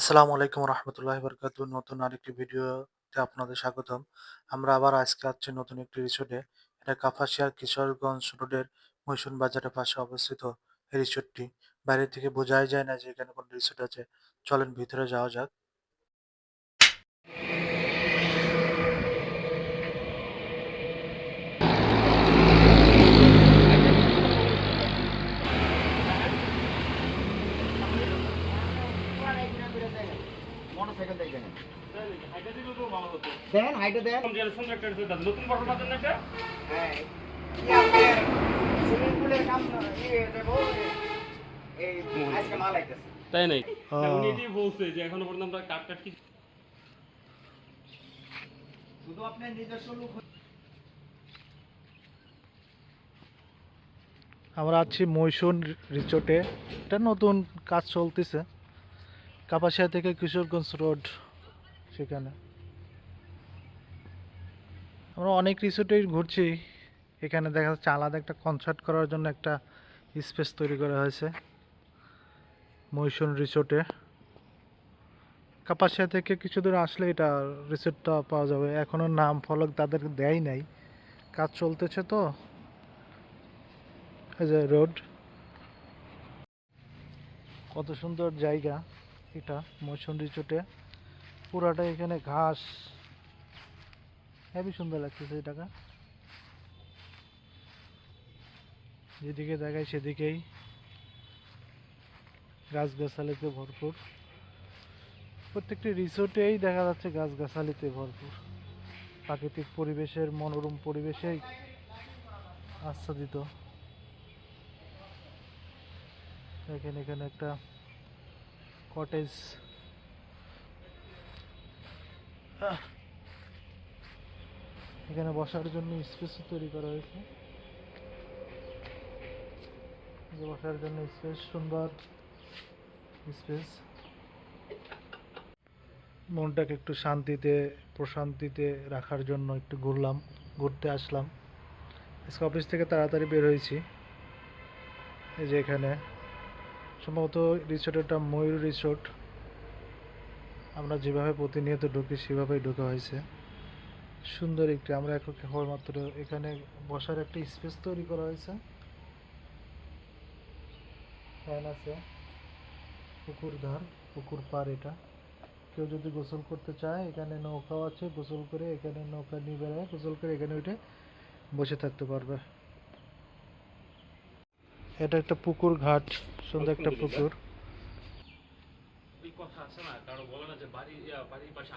আসসালামু আলাইকুম রহমতুল্লাহ বরকাত নতুন আরেকটি ভিডিওতে আপনাদের স্বাগতম। আমরা আবার আজকে আসছি নতুন একটি রিসোর্টে এটা কাপাসিয়ার কিশোরগঞ্জ রোডের মৈশুন বাজারের পাশে অবস্থিত এই রিসোর্টটি বাইরে থেকে বোঝাই যায় না যে এখানে কোন রিসোর্ট আছে। চলেন ভিতরে যাওয়া যাক মোটরসাইকেল দেখবেন হাইটা দিলেও তো ভালো হতো। দেখেন হাইটে দেখেন সুন্দর একটা নতুন বটন পাচ্ছেন না হ্যাঁ। সুইমিং পুলের কাম ইয়ে দেবো এই আজকে মাল আইতেছে। তাই নাই উনি এটাই বলছে যে এখনও পর্যন্ত আমরা কাট কাট কি শুধু আপনার নিজস্ব লোক আমরা আছি মৈশুন রিসোর্টে। এটা নতুন কাজ চলতেছে। কাপাসিয়া থেকে কিশোরগঞ্জ রোড সেখানে। আমরা অনেক রিসোর্টেই ঘুরছি। এখানে দেখা যাচ্ছে আলাদা একটা কনসার্ট করার জন্য একটা স্পেস তৈরি করা হয়েছে। মৈশুন রিসোর্টে। কাপাসিয়া থেকে কিছু দূর আসলে এটা রিসোর্টটা পাওয়া যাবে। এখনও নাম ফলক তাদের দেয় নাই। কাজ চলতেছে তো। রোড। কত সুন্দর জায়গা এটা মৌসুম রিচোটে পুরাটা এখানে ঘাস। হেবি সুন্দর লাগতেছে এটাকা যেদিকে দেখায় সেদিকেই গাছগাছালিতে ভরপুর। প্রত্যেকটি রিসোর্টেই দেখা যাচ্ছে গাছগাছালিতে ভরপুর। প্রাকৃতিক পরিবেশের মনোরম পরিবেশেই আচ্ছাদিত। দেখেন এখানে একটা কটেজ এখানে বসার জন্য স্পেস তৈরি করা হয়েছে। যে বসার জন্য স্পেস সুন্দর স্পেস মনটাকে একটু শান্তিতে, প্রশান্তিতে রাখার জন্য একটু ঘুরলাম, ঘুরতে আসলাম। আজকে অফিস থেকে তাড়াতাড়ি বের হয়েছি। এই যে এখানে সম্ভবত রিসোর্টটা ময়ূর রিসোর্ট আমরা যেভাবে প্রতিনিয়ত ঢুকি, সেভাবেই ঢোকা হয়েছে। সুন্দর একটি আমরা এখন কেবলমাত্র এখানে বসার একটা স্পেস তৈরি করা হয়েছে। ফ্যান আছে পুকুর ধার পুকুর পার এটা। কেউ যদি গোসল করতে চায় এখানে নৌকাও আছে গোসল করে এখানে নৌকা নিয়ে বেড়ায় গোসল করে এখানে উঠে বসে থাকতে পারবে। এটা একটা পুকুর ঘাট সুন্দর একটা পুকুর কথা আছে না কারও বলে না যে বাড়ি বাড়ির পাশে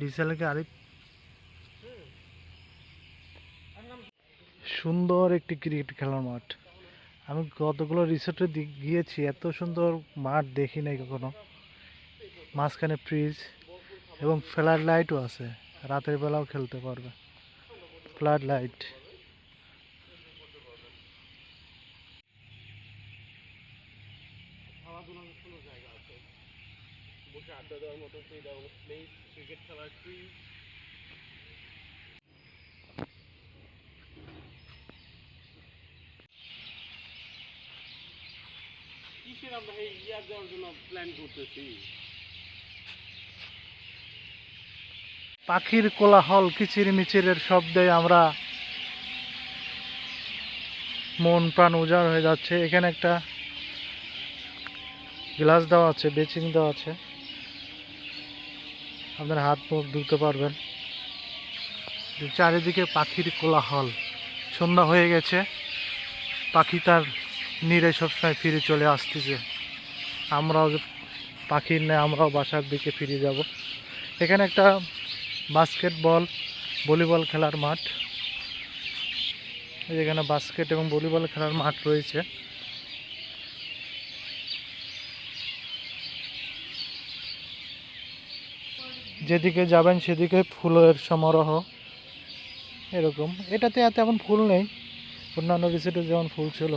ডিসেলকে আরেক সুন্দর একটি ক্রিকেট খেলার মাঠ। আমি কতগুলো রিসোর্টে গিয়েছি, এত সুন্দর মাঠ দেখি নাই কখনো। মাঝখানে ফ্রিজ এবং ফ্ল্যাড লাইটও আছে। রাতের বেলাও খেলতে পারবে। ফ্ল্যাড লাইট খেলাধুলার কোনো জায়গা আছে বসে আড্ডা দেওয়ার মতো সেইটা কিসের আমরা এই ইয়ার জন্য প্ল্যান করতেছি? পাখির কোলাহল কিচির মিচিরের শব্দে আমরা মন প্রাণ উজাড় হয়ে যাচ্ছে। এখানে একটা গ্লাস দেওয়া আছে, বেচিং দেওয়া আছে। আপনার হাত মুখ ধুতে পারবেন। চারিদিকে পাখির কোলাহল। সন্ধ্যা হয়ে গেছে। পাখি তার নিরে সবসময় ফিরে চলে আসতেছে। আমরাও পাখির নেই আমরাও বাসার দিকে ফিরে যাব। এখানে একটা বাস্কেটবল, ভলিবল খেলার মাঠ। এখানে বাস্কেট এবং ভলিবল খেলার মাঠ রয়েছে। যেদিকে যাবেন সেদিকে ফুলের সমারোহ, এরকম। এটাতে এত তেমন ফুল নেই। অন্যান্য রিসোর্টে যেমন ফুল ছিল।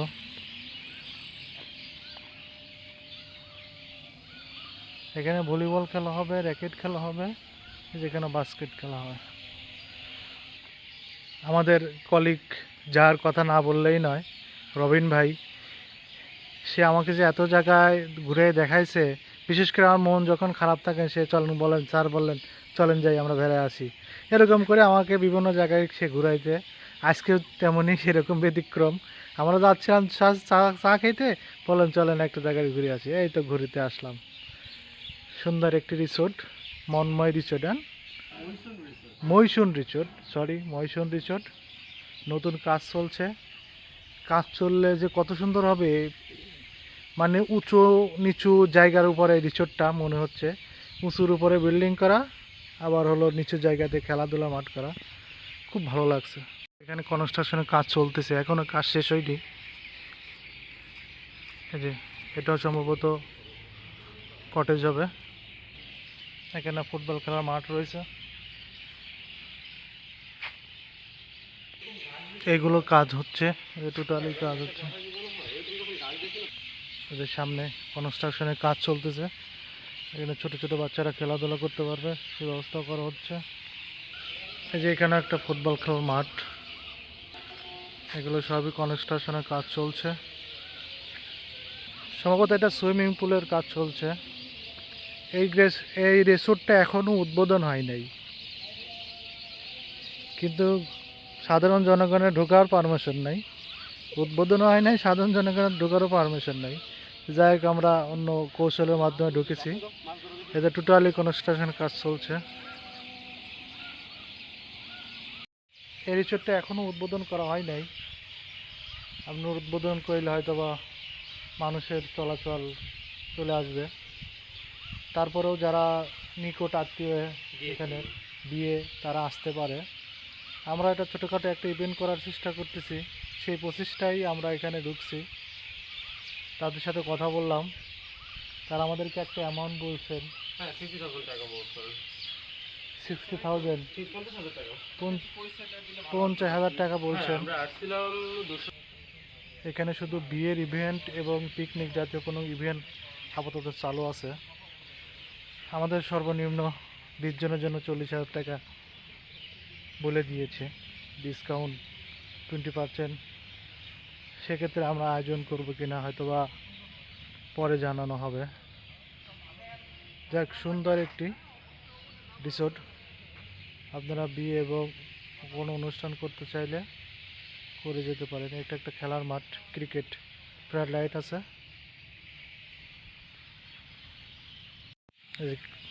এখানে ভলিবল খেলা হবে, র্যাকেট খেলা হবে, যেখানে বাস্কেট খেলা হয়। আমাদের কলিগ যার কথা না বললেই নয়, রবিন ভাই, সে আমাকে যে এত জায়গায় ঘুরে দেখাইছে বিশেষ করে আমার মন যখন খারাপ থাকে, সে চলেন বলেন, স্যার বললেন, চলেন যাই, আমরা বেড়ায় আসি। এরকম করে আমাকে বিভিন্ন জায়গায় সে ঘুরাইতে। আজকেও তেমনই সেরকম ব্যতিক্রম। আমরা যাচ্ছিলাম চা, চা- খেতে, বলেন চলেন একটা জায়গায় ঘুরে আসি। এই তো ঘুরিতে আসলাম। সুন্দর একটি রিসোর্ট মনময় রিসোর্ট হ্যাঁ? Moishun resort sorry Moishun resort নতুন কাজ চলছে। কাজ চললে যে কত সুন্দর হবে মানে উঁচু, নিচু জায়গার উপরে রিসোর্টটা মনে হচ্ছে। উঁচুর উপরে বিল্ডিং করা, আবার হলো নিচু জায়গাতে খেলাধুলা, মাঠ করা। খুব ভালো লাগছে। এখানে কনস্ট্রাকশনের কাজ চলতেছে এখনও কাজ শেষ হয়নি। এই যে, এটাও সম্ভবত কটেজ হবে। এখানে ফুটবল খেলার মাঠ রয়েছে। এগুলো কাজ হচ্ছে টোটালি কাজ হচ্ছে। এদের সামনে কনস্ট্রাকশনের কাজ চলতেছে। এখানে ছোট ছোট বাচ্চারা খেলাধুলা করতে পারবে সেই ব্যবস্থা করা হচ্ছে। এই যে এখানে একটা ফুটবল খেলার মাঠ। এগুলো সবই কনস্ট্রাকশনের কাজ চলছে। সম্ভবত এটা সুইমিং পুলের কাজ চলছে। এই গ্রেস এই রেসোর্টটা এখনও উদ্বোধন হয় নাই। কিন্তু সাধারণ জনগণের ঢোকার পারমিশন নাই। উদ্বোধন হয় নাই, সাধারণ জনগণের ঢোকারও পারমিশন নাই। যাই হোক, আমরা অন্য কৌশলের মাধ্যমে ঢুকেছি। এতে টোটালি কনস্ট্রাকশন কাজ চলছে। এই এখনও উদ্বোধন করা হয় নাই। আপনার উদ্বোধন করলে হয়তো বা মানুষের চলাচল চলে আসবে। তারপরেও যারা নিকট আত্মীয় এখানে বিয়ে তারা আসতে পারে। আমরা এটা ছোটোখাটো একটা ইভেন্ট করার চেষ্টা করতেছি। সেই প্রচেষ্টাই আমরা এখানে ঢুকছি। তাদের সাথে কথা বললাম। তারা আমাদেরকে একটা অ্যামাউন্ট বলছেন। হ্যাঁ সিক্সটি থাউজেন্ড টাকা বলছেন। সিক্সটি থাউজেন্ড পঞ্চাশ হাজার টাকা। হ্যাঁ, বলছেন। এখানে শুধু বিয়ের ইভেন্ট এবং পিকনিক জাতীয় কোনো ইভেন্ট আপাতত চালু আছে। আমাদের সর্বনিম্ন বিশ জনের জন্য চল্লিশ হাজার টাকা বলে দিয়েছে। ডিসকাউন্ট টোয়েন্টি পার্সেন্ট সেক্ষেত্রে আমরা আয়োজন করব কিনা হয়তো বা পরে জানানো হবে। যাক, সুন্দর একটি রিসোর্ট আপনারা বিয়ে এবং কোনো অনুষ্ঠান করতে চাইলে করে যেতে পারেন। এটা একটা খেলার মাঠ ক্রিকেট প্রায় লাইট আছে।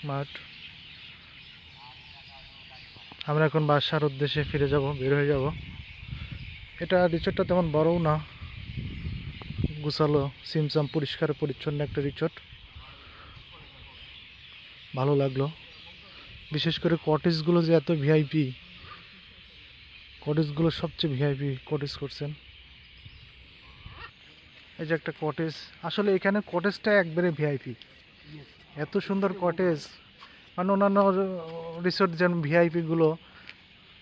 মাঠ। আমরা এখন বাসার উদ্দেশ্যে ফিরে যাব, বের হয়ে যাব। এটা রিসোর্টটা তেমন বড়ও না। গুছালো, সিমসাম পরিষ্কার, পরিচ্ছন্ন একটা রিচোর্ট ভালো লাগল। বিশেষ করে কটেজগুলো যে এত ভিআইপি কটেজগুলো সবচেয়ে ভিআইপি কটেজ করছেন। এই যে একটা কটেজ আসলে এখানে কটেজটা একবারে ভিআইপি এত সুন্দর কটেজ মানে অন্যান্য রিসোর্ট যেমন ভিআইপিগুলো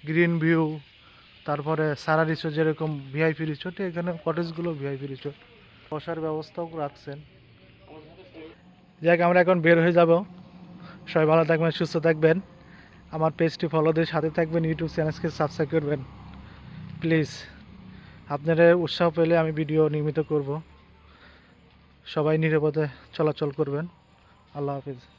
গ্রিন ভিউ তারপরে সারা রিসোর্ট যেরকম ভিআইপি রিসোর্ট এখানে কটেজগুলো ভিআইপি রিসোর্ট বসার ব্যবস্থাও রাখছেন। যাক, আমরা এখন বের হয়ে যাব। সবাই ভালো থাকবেন, সুস্থ থাকবেন। আমার পেজটি ফলোদের সাথে থাকবেন ইউটিউব চ্যানেলকে সাবস্ক্রাইব করবেন। প্লিজ আপনারা উৎসাহ পেলে আমি ভিডিও নির্মিত করব। সবাই নিরাপদে চলাচল করবেন। আল্লাহ হাফিজ।